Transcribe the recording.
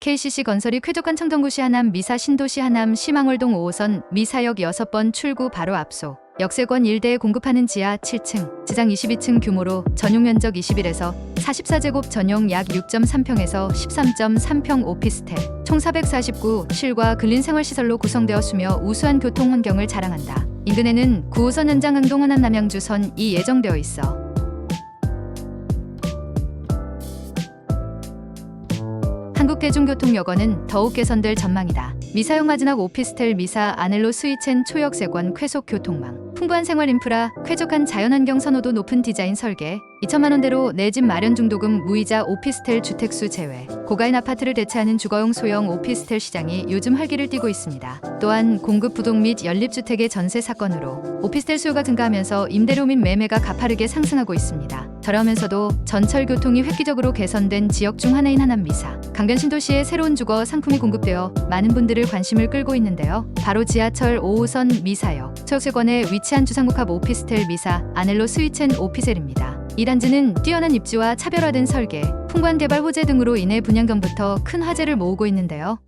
KCC 건설이 쾌적한 청정구시 하남 미사 신도시 하남 시망월동 5호선 미사역 6번 출구 바로 앞소. 역세권 일대에 공급하는 지하 7층, 지상 22층 규모로 전용 면적 21에서 44제곱 전용 약 6.3평에서 13.3평 오피스텔, 총 449 실과 근린 생활시설로 구성되었으며 우수한 교통 환경을 자랑한다. 인근에는 9호선 연장 항동 호남 남양주선이 예정되어 있어 한국대중교통여건은 더욱 개선될 전망이다. 미사용 마지막 오피스텔 미사 아넬로 스위첸 초역세권 쾌속 교통망 풍부한 생활 인프라 쾌적한 자연환경 선호도 높은 디자인 설계 2천만 원대로 내 집 마련 중도금 무이자 오피스텔 주택수 제외 고가인 아파트를 대체하는 주거용 소형 오피스텔 시장이 요즘 활기를 띠고 있습니다. 또한 공급 부동 및 연립주택의 전세 사건으로 오피스텔 수요가 증가하면서 임대료 및 매매가 가파르게 상승하고 있습니다. 저렴하면서도 전철 교통이 획기적으로 개선된 지역 중 하나인 하남미사. 강변 신도시에 새로운 주거 상품이 공급되어 많은 분들을 관심을 끌고 있는데요. 바로 지하철 5호선 미사역, 초역세권에 위치한 주상복합 오피스텔 미사 아넬로 스위첸 오피셀입니다. 이 단지는 뛰어난 입지와 차별화된 설계, 풍부한 개발 호재 등으로 인해 분양금부터 큰 화제를 모으고 있는데요.